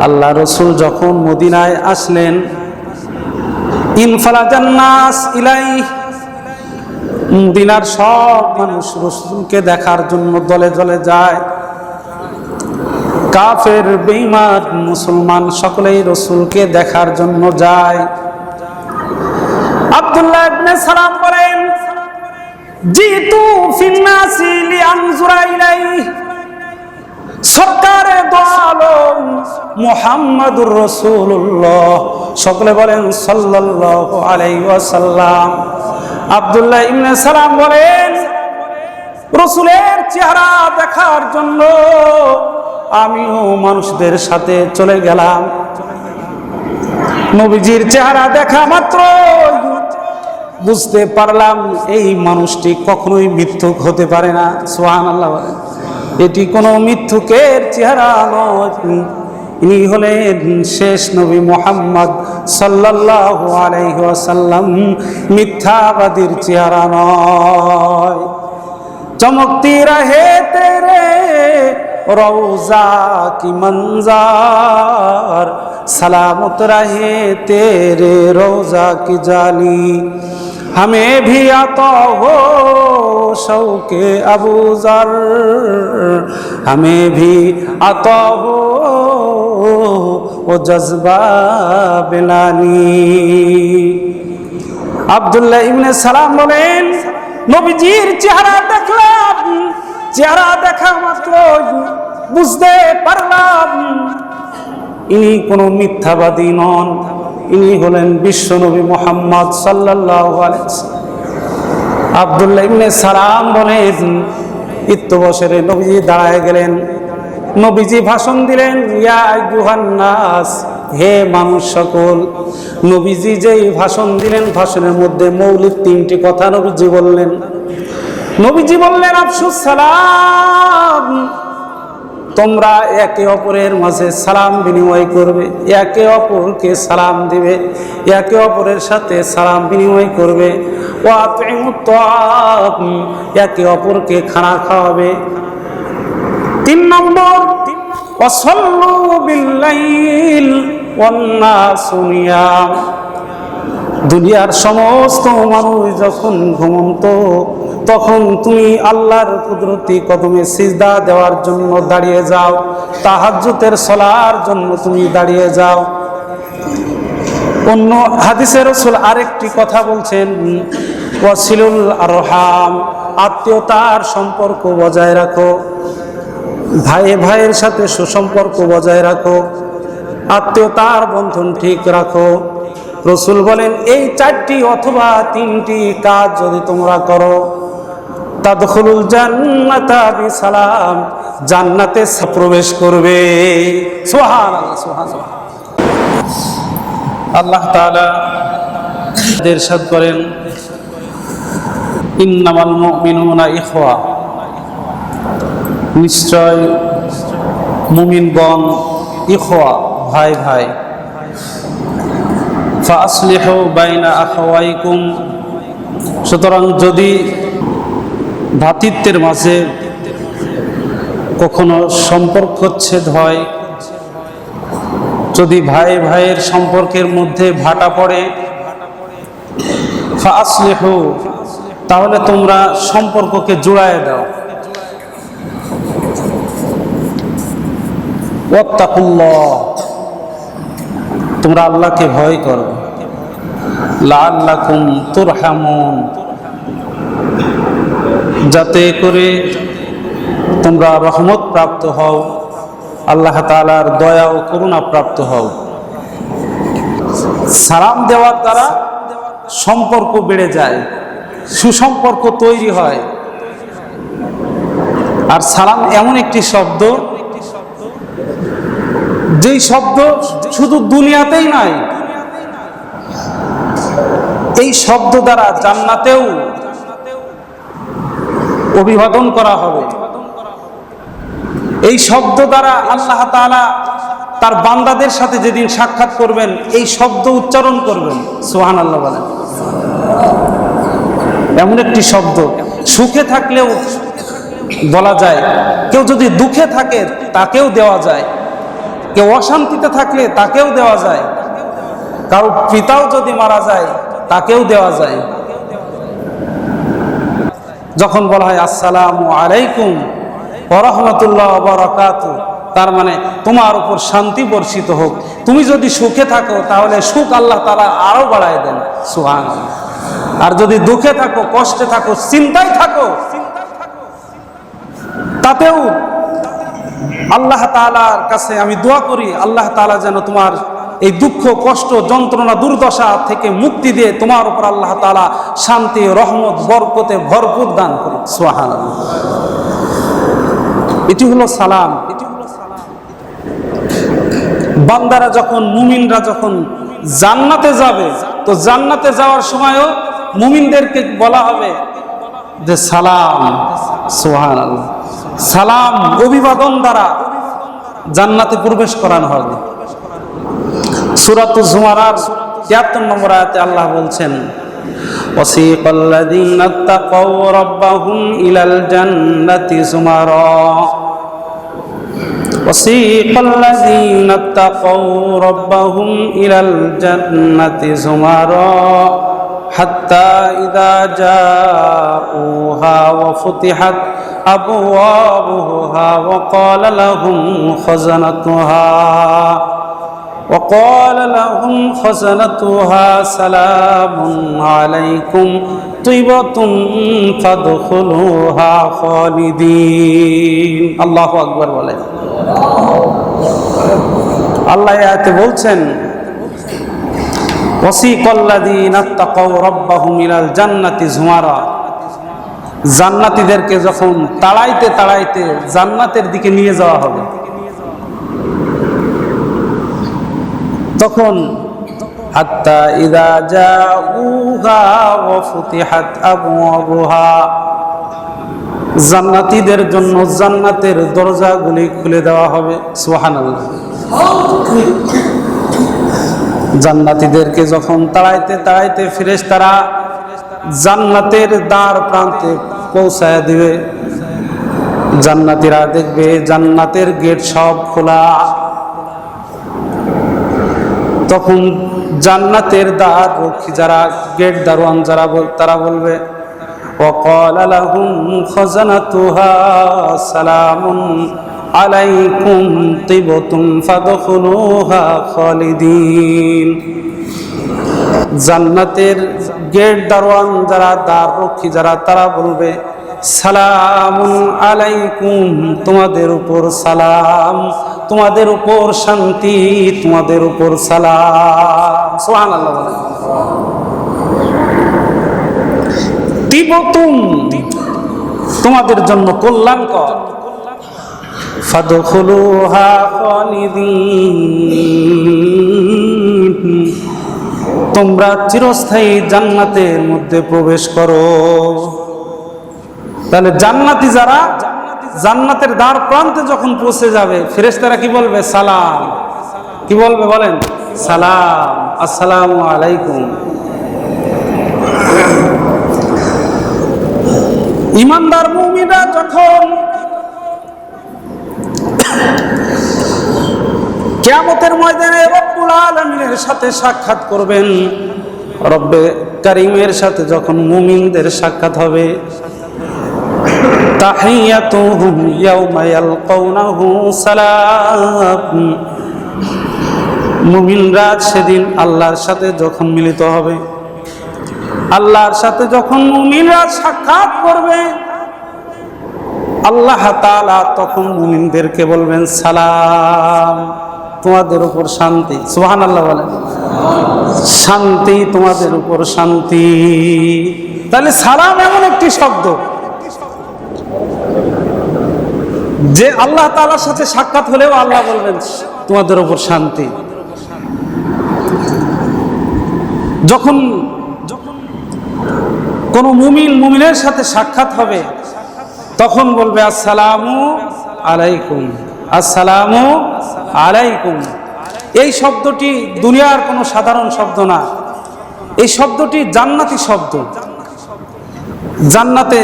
আল্লাহ রসুল যখন মদিনায় আসলেন জান্নাস ইলাই সব মানুষ রসুলকে দেখার জন্য দলে দলে যায়। কাফের বেইমান মুসলমান সকলেই রসুলকে দেখার জন্য যায়। আব্দুল্লাহ সালাম বলেন সরকারে মোহাম্মদুর রসুল্লাহ সকলে বলেন সাল্লাল্লাহু আলাইহি ওয়াসাল্লাম। আব্দুল্লাহ ইবনে সালাম বলেন, রসুলের চেহারা দেখার জন্য আমিও মানুষদের সাথে চলে গেলাম। নবীজির চেহারা দেখা মাত্র বুঝতে পারলাম এই মানুষটি কখনোই মিথ্যুক হতে পারে না। সোহান আল্লাহ বলেন। এটি কোনো মিথ্যুকের চেহারা নয়। ইনি হলেন শেষ নবী মোহাম্মদ সাল্লাল্লাহু আলাইহি ওয়াসাল্লাম। মিথ্যাবাদীর চেহারা নয়। চমকতি রাহে তেরে রৌজা কি মঞ্জার। सलामत रहे तेरे रोजा की जाली हमें भी आता हो शौके अबू जर हमें भी आता हो वो जज्बा बिलानी আবদুল্লাহ ইবনে সালাম বলেন নবীজির চেহারা দেখলাম চেহারা দেখা মাত্র বুঝতে পারলাম ইনি কোনো মিথ্যাবাদী নন। ইনি হলেন বিশ্বনবী মোহাম্মদ সাল্লাহ আবদুল্লাহ ইবনে সালাম বলেন ইত্য বছরে নবীজি দাঁড়ায় গেলেন। নবীজি ভাষণ দিলেন, ইয়া হে মানুষ সকল। নবীজি যেই ভাষণ দিলেন, ভাষণের মধ্যে মৌলিক তিনটি কথা নবীজি বললেন। নবীজি বললেন, আফসুস সালাম তোমরা একে অপরের মাঝে সালাম বিনিময় করবে, একে অপরকে সালাম দিবে, একে অপরের সাথে সালাম বিনিময় করবে। ও একে অপরকে খানা খাওয়াবে। তিন নম্বর দুনিয়ার সমস্ত মানুষ যখন ঘুমন্ত তখন তুমি আল্লাহর কুদরতি কদমে সিজদা দেওয়ার জন্য দাঁড়িয়ে যাও তাহাজ্জুতের সলার জন্য তুমি দাঁড়িয়ে যাও। অন্য হাদিসের রসুল আরেকটি কথা বলছেন, ওয়াসিলুল আরহাম, আত্মীয়তার সম্পর্ক বজায় রাখো। ভাই ভাইয়ের সাথে সুসম্পর্ক বজায় রাখো। আত্মীয়তার বন্ধন ঠিক রাখো। রসুল বলেন, এই চারটি অথবা তিনটি কাজ যদি তোমরা করো তাদখুলুল জান্নাতা বিসালাম, জান্নাতে প্রবেশ করবে। সুবহানাল্লাহ সুবহানাল্লাহ। আল্লাহ তাআলা ইরশাদ করেন, ইন্নামাল মুমিনুনা ইখওয়া। নিশ্চয় মুমিনগণ ইখওয়া, ভাই ভাই। ফাসলিহ বাইনা আখাওয়াইকুম। সুতরাং যদি ভাতৃত্বের মাঝে কখনো সম্পর্কচ্ছেদ হয়? যদি ভাই ভাইয়ের সম্পর্কের মধ্যে ভাটা পড়ে ফাসলিহ তাহলে তোমরা সম্পর্ককে জোড়ায় দাও। ওয়াত্তাকুল্লাহ, তোমরা আল্লাহকে ভয় করো। লাল্লাকুম তুরহামুন। যাতে করে তোমরা রহমত প্রাপ্ত হও, আল্লাহ তালার দয়া ও করুণা প্রাপ্ত হও। সালাম দেওয়ার দ্বারা সম্পর্ক বেড়ে যায়, সুসম্পর্ক তৈরি হয়। আর সালাম এমন একটি শব্দ, যেই শব্দ শুধু দুনিয়াতেই নয় এই শব্দ দ্বারা জান্নাতেও অভিবাদন করা হবে। এই শব্দ দ্বারা আল্লাহ তাআলা তার বান্দাদের সাথে যেদিন সাক্ষাৎ করবেন, এই শব্দ উচ্চারণ করবেন। সোহান আল্লাহ বলেন। এমন একটি শব্দ। সুখে থাকলেও বলা যায়, কেউ যদি দুঃখে থাকে, তাকেও দেওয়া যায়। কেউ অশান্তিতে থাকলে, তাকেও দেওয়া যায়। কারও পিতাও যদি মারা যায়, তাকেও দেওয়া যায়। যখন বলা হয়, আসসালামু আলাইকুম ওরহমতুল্লাহ বরকাত তার মানে তোমার উপর শান্তি বর্ষিত হোক। তুমি যদি সুখে থাকো, তাহলে সুখ আল্লাহ তারা আরও বাড়ায় দেন। সুহান আর যদি দুঃখে থাকো, কষ্টে থাকো, চিন্তায় থাকো, তাতেও আল্লাহ তালার কাছে আমি দোয়া করি, আল্লাহ তালা যেন তোমার এই দুঃখ, কষ্ট, যন্ত্রণা, দুর্দশা থেকে মুক্তি দিয়ে তোমার উপর আল্লাহ তালা শান্তি, রহমত, বরকতে ভরপুর দান করি সোহান এটি হলো সালাম। এটি হলো সালাম বান্দারা যখন, মুমিনরা যখন জান্নাতে যাবে, তো জান্নাতে যাওয়ার সময়ও মুমিনদেরকে বলা হবে যে সালাম। সোহান সালাম অভিবাদন দ্বারা জান্নাতে প্রবেশ করানো হবে। সুরাত জুমারার তিয়াত্তর নম্বর আয়াতে আল্লাহ বলছেন وسيق الذين اتقوا ربهم إلى الجنة زمرا وسيق الذين اتقوا ربهم إلى الجنة زمرا حتى إذا جاءوها وفتحت أبوابها وقال لهم خزنتها وقال لهم خزنتها سلام عليكم طيبة فادخلوها خالدين الله أكبر বলেন আল্লাহ আয়াতে বলছেন ওসিকল্লাদিন আত্তাকাউ রাব্বাহুম ইলাল জান্নাতি জুমারা জান্নাতীদেরকে যখন তাড়াইতে তাড়াইতে জান্নাতের দিকে নিয়ে যাওয়া হবে তখন হাত্তা ইদা জান্নাতীদের জন্য জান্নাতের দরজাগুলি খুলে দেওয়া হবে, সুবহানাল্লাহ। জান্নাতীদেরকে যখন তাড়াইতে তাড়াইতে তারা জান্নাতের দ্বার প্রান্তে পৌঁছায় দিবে। জান্নাতীরা দেখবে জান্নাতের গেট সব খোলা। তখন জান্নাতের দ্বার রক্ষী যারা গেট দারোয়ান যারা বল তারা বলবে وقال لهم خزنتها سلام عليكم طبتم فادخلوها خالدين জান্নাতের গেট দারোয়ান যারা দ্বার রক্ষী যারা তারা বলবে সালাম আলাইকুম তোমাদের উপর সালাম তোমাদের উপর শান্তি, তোমাদের উপর সালাম। তোমাদের জন্য ফাদখুলুহা তোমরা চিরস্থায়ী জান্নাতের মধ্যে প্রবেশ করো। তাহলে জান্নাতি যারা জান্নাতের দ্বার প্রান্তে যখন পৌঁছে যাবে, ফেরেশতারা কি বলবে? সালাম। কি বলবে বলেন? সালাম। আসসালামু আলাইকুম। ইমানদার মুমিনা যখন কেয়ামতের ময়দানে রব্বুল আলমিনের সাথে সাক্ষাৎ করবেন, রব্বে কারিমের সাথে যখন মুমিনদের সাক্ষাৎ হবে তাহিয়াতুহুম ইয়াউমা ইয়ালকাউনাহু সালাম। মুমিনরা সেদিন আল্লাহর সাথে যখন মিলিত হবে, আল্লাহর সাথে যখন মুমিনরা সাক্ষাৎ করবে, আল্লাহ তাআলা তখন মুমিনদেরকে বলবেন, সালাম। তোমাদের উপর শান্তি। সুহান আল্লাহ বলেন। শান্তি তোমাদের উপর শান্তি। তাহলে সালাম এমন একটি শব্দ। যে আল্লাহ তালার সাথে সাক্ষাৎ হলেও আল্লাহ বলবেন, তোমাদের ওপর শান্তি। যখন কোন মুমিন মুমিনের সাথে সাক্ষাৎ হবে, তখন বলবে, আসসালামু আলাইকুম। আসসালামু আলাইকুম। এই শব্দটি দুনিয়ার কোনো সাধারণ শব্দ না। এই শব্দটি জান্নাতি শব্দ। জান্নাতে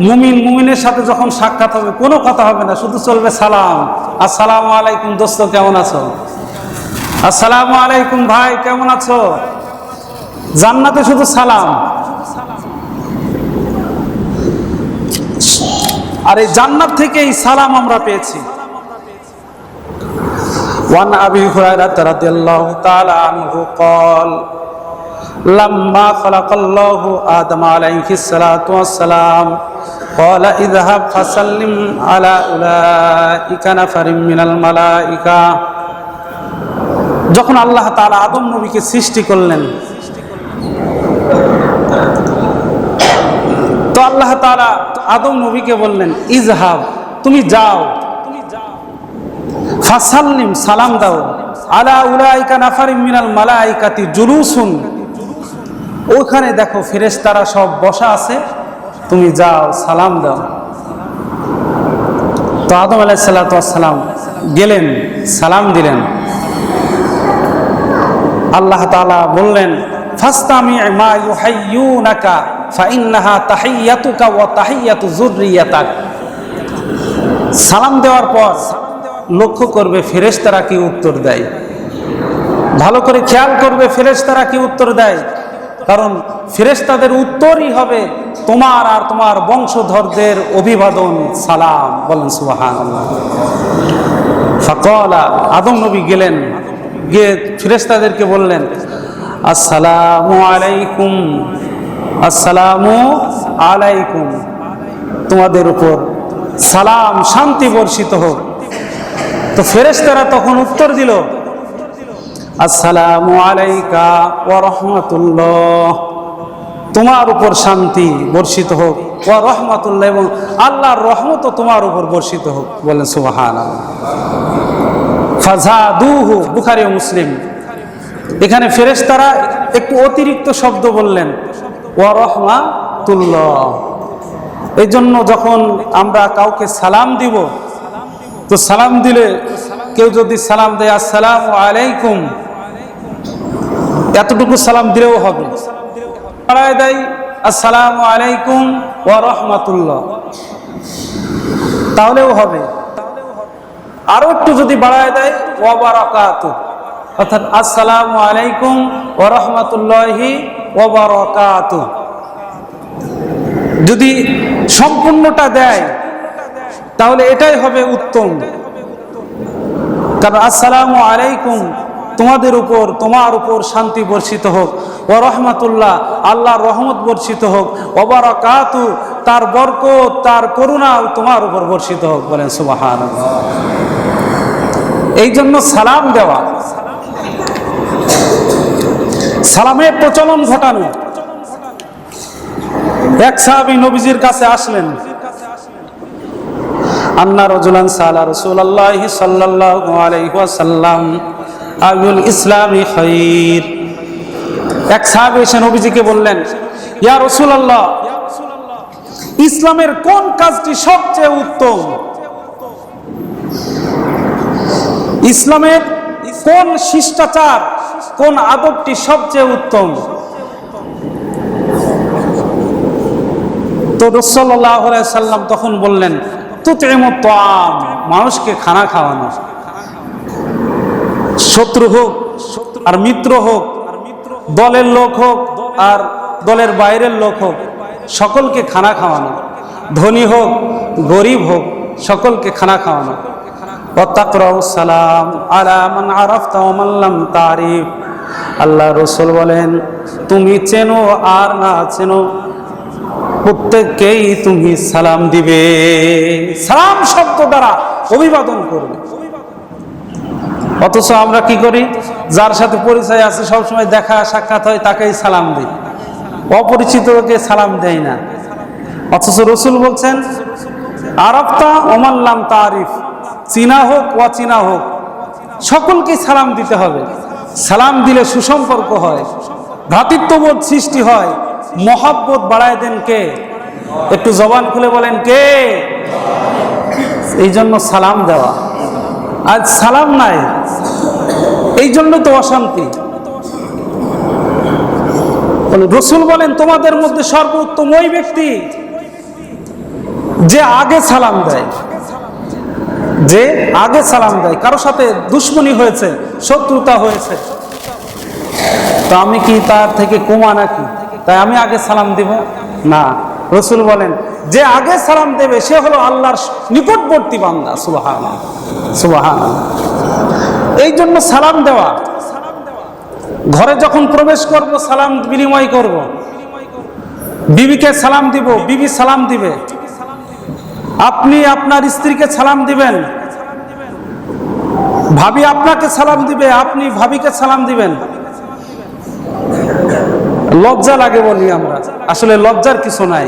মুমিন মুমিনের সাথে যখন সাক্ষাৎ হবে কোনো কথা হবে না শুধু চলবে সালাম আসসালামু আলাইকুম দোস্ত কেমন আছো আসসালামু আলাইকুম ভাই কেমন আছো জান্নাতে শুধু সালাম আর এই জান্নাত থেকে এই সালাম আমরা পেয়েছি وعن ابي هريره رضي الله تعالى عنه قال لما خلق الله ادم عليه الصلاه والسلام قال اذهب فسلم على اولئك نفر من الملائكه যখন আল্লাহ তাআলা আদম নবীকে সৃষ্টি করলেন তো আল্লাহ তাআলা আদম নবীকে বললেন ইজহাব তুমি যাও ফাসাল্লিম সালাম দাও আলা উলাইকা নাফারিম মিনাল মালাইকাতি জুলুসুন ওখানে দেখো ফেরেশতারা সব বসা আছে। তুমি যাও, সালাম দাও। তো আদম আলাইহিস সালাতু সালাম গেলেন, সালাম দিলেন। আল্লাহ তাআলা বললেন, ফাস্তামি মা ইউহাইয়ুনাকা, ফাইন্নাহা তাহিয়াতুকা ওয়া তাহিয়াতু যুররিয়াতাক। সালাম দেওয়ার পর লক্ষ্য করবে ফেরেশতারা কি উত্তর দেয়। ভালো করে খেয়াল করবে ফেরেশতারা কি উত্তর দেয়। কারণ ফেরেশতাদের উত্তরই হবে তোমার আর তোমার বংশধরদের অভিবাদন, সালাম। বলেন সুবাহান ফাকলা, আদম নবী গেলেন, গিয়ে ফেরেশতাদেরকে বললেন, আসসালামু আলাইকুম আসসালামু আলাইকুম। তোমাদের উপর সালাম, শান্তি বর্ষিত হোক। তো ফেরেশতারা তখন উত্তর দিল আসসালামু আলাইকা রাহমাতুল্লাহ। তোমার উপর শান্তি বর্ষিত হোক, ওয়া রহমাতুল্লাহ, এবং আল্লাহর রহমত তোমার উপর বর্ষিত হোক, বলেন সুবাহান ফাজাদুহু, বুখারী ও মুসলিম। এখানে ফেরেশতারা একটু অতিরিক্ত শব্দ বললেন, ওয়া রহমাতুল্লাহ। এই জন্য যখন আমরা কাউকে সালাম দিব, তো সালাম দিলে কেউ যদি সালাম দেয়, আসসালাম আলাইকুম এতটুকু সালাম দিলেও হবে। বাড়ায় দেয়, আসসালাম আলাইকুম ও রহমাতুল্লাহ। তাহলেও হবে। আরও একটু যদি বাড়ায় দেয় ওয়াবারাকাত অর্থাৎ, আসসালাম আলাইকুম ও রহমতুল্লাহি ওয়াবারাকাত যদি সম্পূর্ণটা দেয়, তাহলে এটাই হবে উত্তম। কারণ, আসসালামু আলাইকুম তোমাদের উপর, তোমার উপর শান্তি বর্ষিত হোক। ও রহমতুল্লাহ, আল্লাহর রহমত বর্ষিত হোক। ওবারাকাতু তার বরকত, তার করুণা তোমার উপর বর্ষিত হোক বলেন সুবাহান এই জন্য সালাম দেওয়া। সালামের প্রচলন ঘটানো। এক সাহাবি নবীজির কাছে আসলেন। আন্না রজুলান সালা সাল্লাল্লাহু আলাইহি ওয়াসাল্লাম আবুল ইসলামী খৈর। এক সাহাবী এসে নবীজিকে বললেন, ইয়া রসুল আল্লাহ ইসলামের কোন কাজটি সবচেয়ে উত্তম? ইসলামের কোন শিষ্টাচার, কোন আদবটি সবচেয়ে উত্তম? তো রসল্লাহ সাল্লাম তখন বললেন তো তুতেমতাম মানুষকে খানা খাওয়ানো। শত্রু হোক, আর মিত্র হোক, দলের লোক হোক, আর দলের বাইরের লোক হোক, সকলকে খানা খাওয়ানো। ধনী হোক, গরিব হোক, সকলকে খানা খাওয়ানো। সালাম আলামান আরফতা তারিফ। আল্লাহ রসুল বলেন, তুমি চেনো আর না চেনো, প্রত্যেককেই তুমি সালাম দিবে। সালাম শব্দ দ্বারা অভিবাদন করবে। অথচ আমরা কি করি? যার সাথে পরিচয় আছে, সবসময় দেখা, সাক্ষাৎ হয়, তাকেই সালাম দিই। অপরিচিতকে সালাম দেয় না। অথচ রসুল বলছেন আরবতা ওমাল্লাম তারিফ, চীনা হোক, অচীনা হোক, সকলকে সালাম দিতে হবে। সালাম দিলে সুসম্পর্ক হয়, ভ্রাতৃত্ববোধ সৃষ্টি হয়। মহাব্বত বাড়ায় দেন কে? একটু জবান খুলে বলেন, কে? এই জন্য সালাম দেওয়া। আজ সালাম নাই। এই জন্য তো অশান্তি। রসুল বলেন, তোমাদের মধ্যে সর্বোত্তম ওই ব্যক্তি যে আগে সালাম দেয়। যে আগে সালাম দেয়। কারও সাথে দুশ্মনী হয়েছে, শত্রুতা হয়েছে। তো আমি কি তার থেকে কমা নাকি? তাই আমি আগে সালাম দিব? না। রসুল বলেন যে আগে সালাম দেবে, সে হলো আল্লাহর নিকটবর্তী বান্দা সুবাহান সুবাহান এই জন্য সালাম দেওয়া, ঘরে যখন প্রবেশ করব, সালাম বিনিময় করব। বিবিকে সালাম দিব, বিবি সালাম দিবে। আপনি আপনার স্ত্রীকে সালাম দিবেন। ভাবি আপনাকে সালাম দিবে, আপনি ভাবিকে সালাম দিবেন। লজ্জা লাগে বলি আমরা। আসলে লজ্জার কিছু নাই।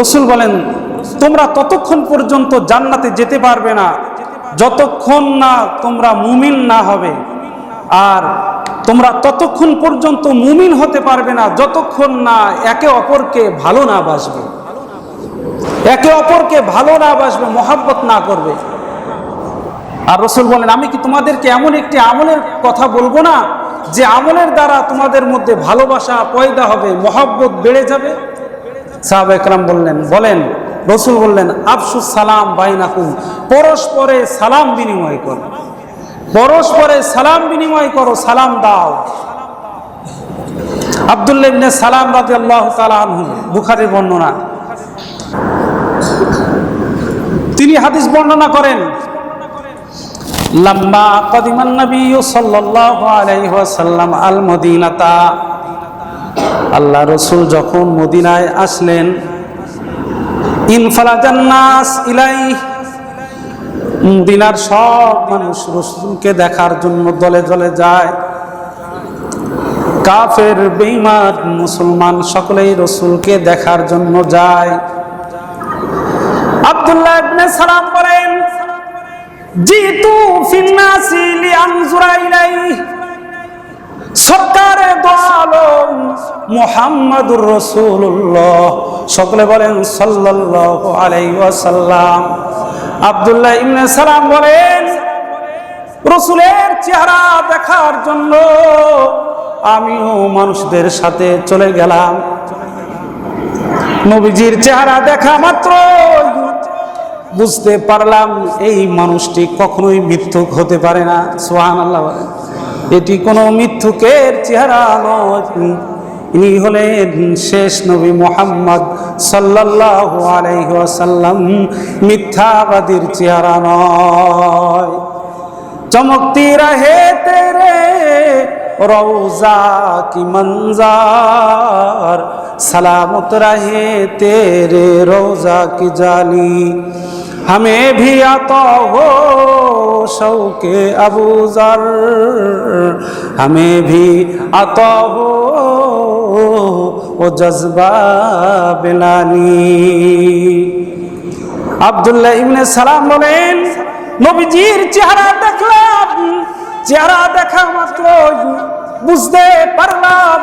রসুল বলেন, তোমরা ততক্ষণ পর্যন্ত জান্নাতে যেতে পারবে না। যতক্ষণ না তোমরা মুমিন না হবে, আর তোমরা ততক্ষণ পর্যন্ত মুমিন হতে পারবে না, যতক্ষণ না একে অপরকে ভালো না বাসবে। একে অপরকে ভালো না বাসবে, মহাব্বত না করবে। আর রসুল বলেন, আমি কি তোমাদেরকে এমন একটি আমলের কথা বলব না, যে আমলের দ্বারা তোমাদের মধ্যে ভালোবাসা পয়দা হবে, মহাব্বত বেড়ে যাবে? সাহাব একরাম বললেন, বলেন, রসুল বললেন আফসুস সালাম বাইনাকুম, পরস্পরে সালাম বিনিময় করো। পরস্পরে সালাম বিনিময় করো, সালাম দাও। আব্দুল্লাহ সালাম রাদিয়াল্লাহু তাআলা আনহু, বুখারীর বর্ণনা। তিনি হাদিস বর্ণনা করেন, লাম্মা কদিমান নবী সাল্লাল্লাহু আলাইহি ওয়াসাল্লাম আল মদিনাতা আল্লাহ রসুল যখন মদিনায় আসলেন মদিনার সব মানুষ রসুলকে দেখার জন্য দলে দলে যায়। কাফের বেইমান মুসলমান সকলেই রসুলকে দেখার জন্য যায়। আব্দুল্লাহ ইবনে সালাম বলেন, জিতু ফিন্নাসি লিআনজুরা ইলাইহি। সরকারে মোহাম্মদুর রসুল্লাহ সকলে বলেন সাল্লাল্লাহু আলাইহি ওয়াসাল্লাম। আব্দুল্লাহ ইবনে সালাম বলেন, রসুলের চেহারা দেখার জন্য আমিও মানুষদের সাথে চলে গেলাম। নবীজির চেহারা দেখা মাত্র বুঝতে পারলাম এই মানুষটি কখনোই মিথ্যুক হতে পারে না। সোহান আল্লাহ বলেন। এটি কোনো মিথ্যুকের চেহারা নয়। ইনি হলেন শেষ নবী মোহাম্মদ সাল্লাহ আলাইসাল্লাম মিথ্যাবাদীর চেহারা নয়। চমকতি রাহে তেরে রৌজা কি মঞ্জার। সালামত রাহে তেরে রৌজা কি জালি हमें भी आता हो शौके अबू जर हमें भी आता हो वो जज्बा बिलानी আবদুল্লাহ ইবনে সালাম বলেন নবীজির চেহারা দেখলাম চেহারা দেখা মাত্র বুঝতে পারলাম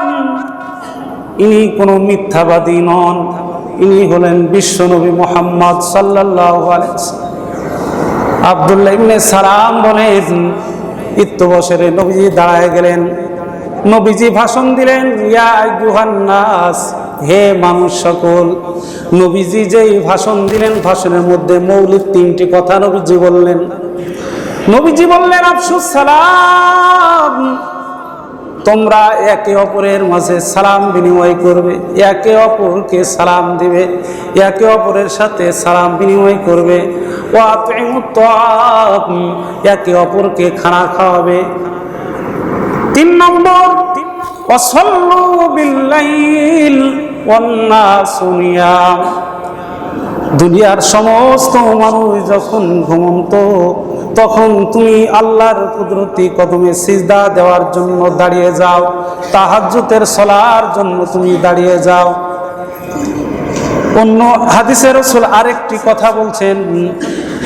ইনি কোনো মিথ্যাবাদী নন ইনি হলেন বিশ্বনবী মোহাম্মদ সাল্লাহ আবদুল্লাহ ইবনে সালাম বলেন, ইত্যবসরে নবীজি দাঁড়ায় গেলেন, নবীজি ভাষণ দিলেন, ইয়া হে মানুষ সকল, নবীজি যেই ভাষণ দিলেন, ভাষণের মধ্যে মৌলিক তিনটি কথা নবীজি বললেন। নবীজি বললেন, আফসুস সালাম তোমরা একে অপরের মাঝে সালাম বিনিময় করবে, একে অপরকে সালাম দিবে, একে অপরের সাথে সালাম বিনিময় করবে। একে অপরকে খানা খাওয়াবে। তিন নম্বর দুনিয়ার সমস্ত মানুষ যখন ঘুমন্ত তখন তুমি আল্লাহর কুদরতি কদমে সিজদা দেওয়ার জন্য দাঁড়িয়ে যাও তাহাজ্জুতের সলার জন্য তুমি দাঁড়িয়ে যাও। অন্য হাদিসের রসুল আরেকটি কথা বলছেন,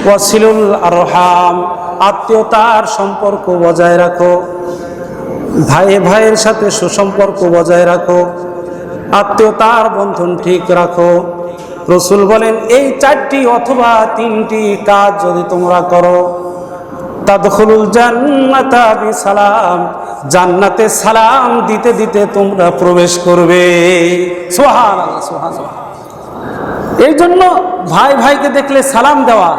ওয়াসিলুল আরহাম, আত্মীয়তার সম্পর্ক বজায় রাখো। ভাই ভাইয়ের সাথে সুসম্পর্ক বজায় রাখো। আত্মীয়তার বন্ধন ঠিক রাখো। রসুল বলেন, এই চারটি অথবা তিনটি কাজ যদি তোমরা করো তাদখুলুল জান্নাতা বিসালাম। জান্নাতে সালাম দিতে দিতে তোমরা প্রবেশ করবে। সুবহানাল্লাহ এই জন্য ভাই ভাইকে দেখলে সালাম দেওয়া,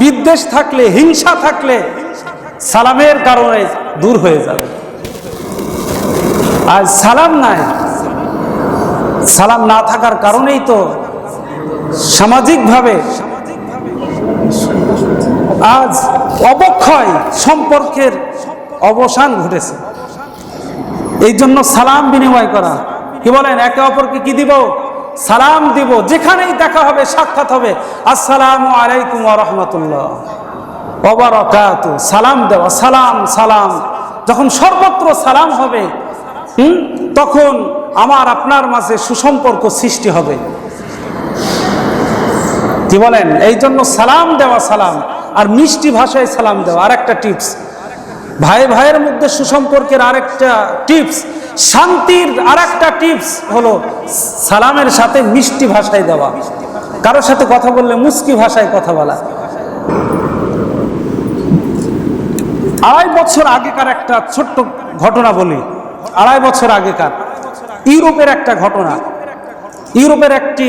বিদ্বেষ থাকলে, হিংসা থাকলে সালামের কারণে দূর হয়ে যাবে। আজ সালাম নাই, সালাম না থাকার কারণেই তো সামাজিকভাবে আজ অবক্ষয় সম্পর্কের অবসান ঘটেছে। এই জন্য সালাম বিনিময় করা। কি বলেন? একে অপরকে কি দিব? সালাম দিব। যেখানেই দেখা হবে, সাক্ষাৎ হবে। আসসালামু আলাইকুম রহমতুল্লাহ। অবরকাত সালাম দেওয়া। সালাম সালাম। যখন সর্বত্র সালাম হবে, হুম, তখন আমার, আপনার মাঝে সুসম্পর্ক সৃষ্টি হবে। কি বলেন? এই জন্য সালাম দেওয়া সালাম। আর মিষ্টি ভাষায় সালাম দেওয়া আর একটা টিপস ভাই ভাইয়ের মধ্যে সুসম্পর্কের আরেকটা টিপস শান্তির আর একটা টিপস হলো সালামের সাথে মিষ্টি ভাষায় দেওয়া। কারোর সাথে কথা বললে মুস্কি ভাষায় কথা বলা। আড়াই বছর আগেকার একটা ছোট্ট ঘটনা বলি। আড়াই বছর আগেকার। ইউরোপের একটা ঘটনা। ইউরোপের একটি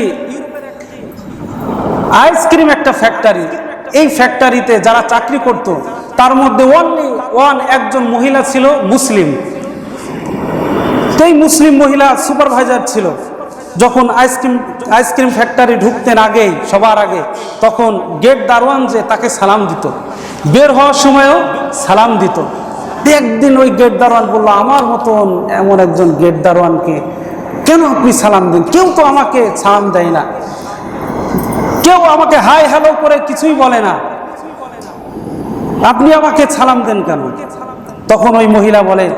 আইসক্রিম একটা ফ্যাক্টরি এই ফ্যাক্টরিতে যারা চাকরি করত, তার মধ্যে অনলি ওয়ান একজন মহিলা ছিল মুসলিম। সেই মুসলিম মহিলা সুপারভাইজার ছিল। যখন আইসক্রিম আইসক্রিম ফ্যাক্টরি ঢুকতেন আগেই, সবার আগে, তখন গেট দারোয়ান যে তাকে সালাম দিত। বের হওয়ার সময়ও সালাম দিত। একদিন ওই গেট দারোয়ান বলল, আমার মতন এমন একজন গেট দারোয়ানকে কেন আপনি সালাম দিন? কেউ তো আমাকে সালাম দেয় না। কেউ আমাকে হাই হ্যালো করে কিছুই বলে না। আপনি আমাকে সালাম দেন কেন? তখন ওই মহিলা বলে,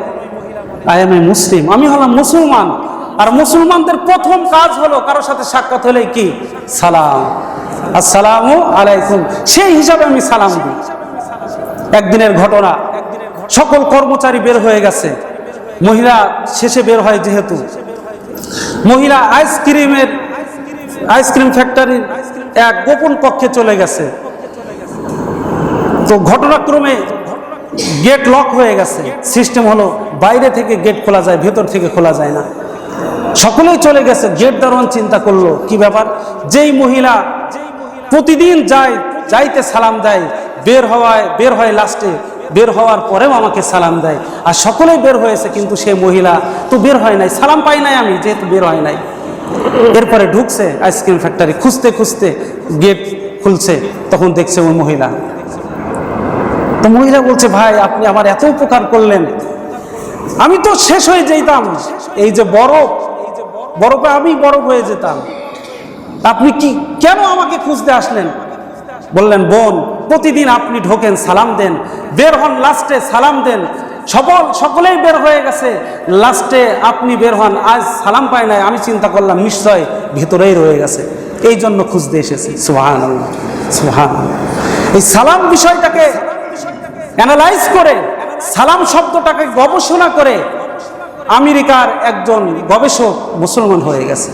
আই এম এ মুসলিম। আমি হলাম মুসলমান। আর মুসলমানদের প্রথম কাজ হলো কারোর সাথে সাক্ষাৎ হলে কি? সালাম। আসসালামু আলাইকুম। সেই হিসাবে আমি সালাম দিই। একদিনের ঘটনা। সকল কর্মচারী বের হয়ে গেছে। মহিলা শেষে বের হয় যেহেতু। মহিলা আইসক্রিমের, আইসক্রিম ফ্যাক্টরির এক গোপন কক্ষে চলে গেছে। তো ঘটনাক্রমে গেট লক হয়ে গেছে। সিস্টেম হলো বাইরে থেকে গেট খোলা যায়, ভেতর থেকে খোলা যায় না। সকলেই চলে গেছে, গেট দারোয়ান চিন্তা করল, কি ব্যাপার? যেই মহিলা প্রতিদিন যায়, যাইতে সালাম দেয়, বের হওয়ায়, বের হয় লাস্টে বের হওয়ার পরেও আমাকে সালাম দেয়। আর সকলেই বের হয়েছে, কিন্তু সে মহিলা তো বের হয় নাই। সালাম পাই নাই আমি, যেহেতু বের হয় নাই। এরপরে ঢুকছে আইসক্রিম ফ্যাক্টরি, খুঁজতে খুঁজতে গেট খুলছে, তখন দেখছে ওই মহিলা। তো মহিলা বলছে, ভাই, আপনি আমার এত উপকার করলেন। আমি তো শেষ হয়ে যেতাম। এই যে বরফ বরফে আমি বরফ হয়ে যেতাম। আপনি কি, কেন আমাকে খুঁজতে আসলেন? বললেন, বোন, প্রতিদিন আপনি ঢোকেন, সালাম দেন। বের হন, লাস্টে সালাম দেন। সকল, সকলেই বের হয়ে গেছে। লাস্টে আপনি বের হন, আজ সালাম পাই নাই, আমি চিন্তা করলাম, নিশ্চয় ভিতরেই রয়ে গেছে। এই জন্য খুঁজতে এসেছি। সুহান সুহান এই সালাম বিষয়টাকে অ্যানালাইজ করে, সালাম শব্দটাকে গবেষণা করে, আমেরিকার একজন গবেষক মুসলমান হয়ে গেছে।